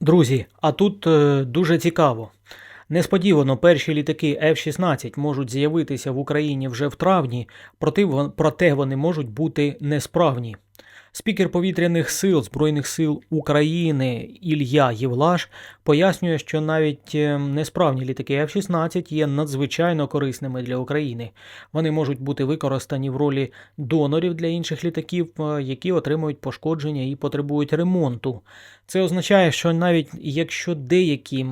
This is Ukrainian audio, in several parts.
Друзі, а тут е, дуже цікаво. Несподівано перші літаки F-16 можуть з'явитися в Україні вже в травні, проте, вони можуть бути несправні. Спікер повітряних сил Збройних сил України Ілля Євлаш пояснює, що навіть е, несправні літаки F-16 є надзвичайно корисними для України. Вони можуть бути використані в ролі донорів для інших літаків, е, які отримують пошкодження і потребують ремонту. Це означає, що навіть якщо деякі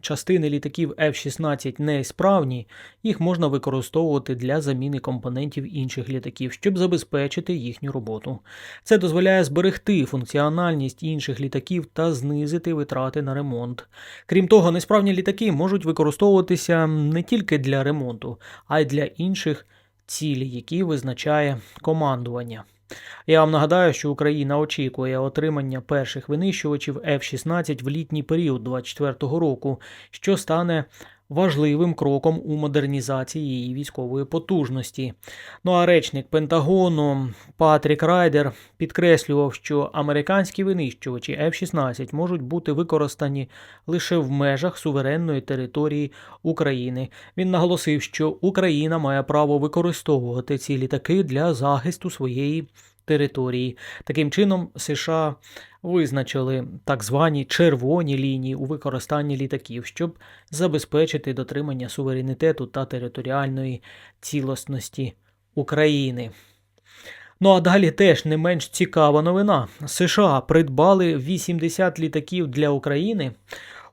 частини літаків F-16 несправні, їх можна використовувати для заміни компонентів інших літаків, щоб забезпечити їхню роботу. Це дозволяє зберегти функціональність інших літаків та знизити витрати на ремонт. Крім того, несправні літаки можуть використовуватися не тільки для ремонту, а й для інших цілей, які визначає командування. Я вам нагадаю, що Україна очікує отримання перших винищувачів F-16 в літній період 2024 року, що стане важливим кроком у модернізації її військової потужності. Ну а речник Пентагону Патрік Райдер підкреслював, що американські винищувачі F-16 можуть бути використані лише в межах суверенної території України. Він наголосив, що Україна має право використовувати ці літаки для захисту своєї території. Таким чином, США визначили так звані червоні лінії у використанні літаків, щоб забезпечити дотримання суверенітету та територіальної цілісності України. Ну а далі теж не менш цікава новина. США придбали 80 літаків для України.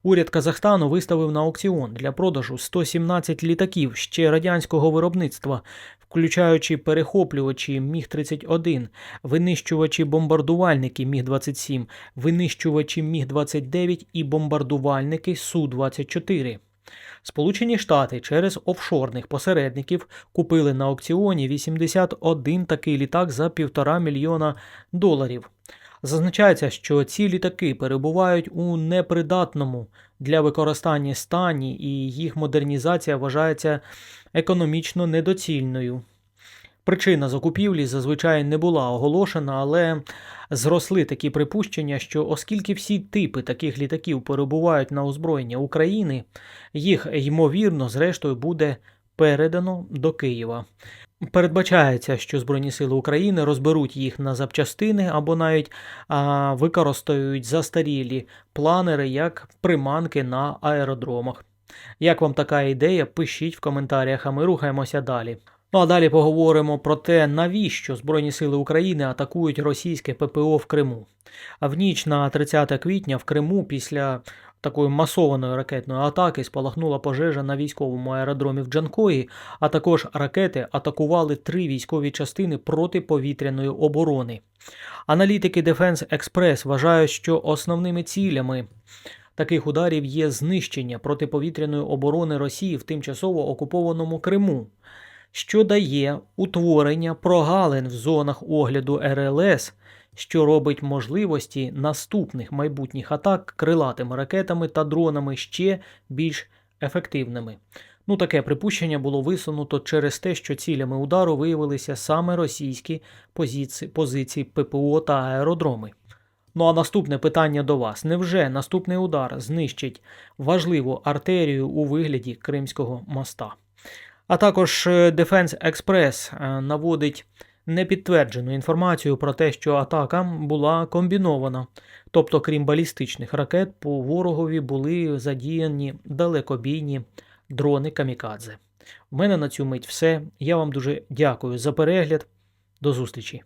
Уряд Казахстану виставив на аукціон для продажу 117 літаків ще радянського виробництва, включаючи перехоплювачі Міг-31, винищувачі бомбардувальники Міг-27, винищувачі Міг-29 і бомбардувальники Су-24. Сполучені Штати через офшорних посередників купили на аукціоні 81 такий літак за півтора мільйона доларів. Зазначається, що ці літаки перебувають у непридатному для використання стані, і їх модернізація вважається економічно недоцільною. Причина закупівлі зазвичай не була оголошена, але зросли такі припущення, що оскільки всі типи таких літаків перебувають на озброєння України, їх ймовірно, зрештою, буде передано до Києва. Передбачається, що Збройні Сили України розберуть їх на запчастини або навіть а, використають застарілі планери як приманки на аеродромах. Як вам така ідея? Пишіть в коментарях, а ми рухаємося далі. Ну а далі поговоримо про те, навіщо Збройні Сили України атакують російське ППО в Криму. А в ніч на 30 квітня в Криму після такої масованої ракетної атаки спалахнула пожежа на військовому аеродромі в Джанкої, а також ракети атакували три військові частини протиповітряної оборони. Аналітики Defense Express вважають, що основними цілями таких ударів є знищення протиповітряної оборони Росії в тимчасово окупованому Криму, що дає утворення прогалин в зонах огляду РЛС, що робить можливості наступних майбутніх атак крилатими ракетами та дронами ще більш ефективними. Ну, таке припущення було висунуто через те, що цілями удару виявилися саме російські позиції, позиції ППО та аеродроми. Ну а наступне питання до вас: невже наступний удар знищить важливу артерію у вигляді Кримського моста? А також е, Defense Express е, наводить непідтверджену інформацію про те, що атака була комбінована. Тобто, крім балістичних ракет, по ворогові були задіяні далекобійні дрони камікадзе. У мене на цю мить все. Я вам дуже дякую за перегляд. До зустрічі!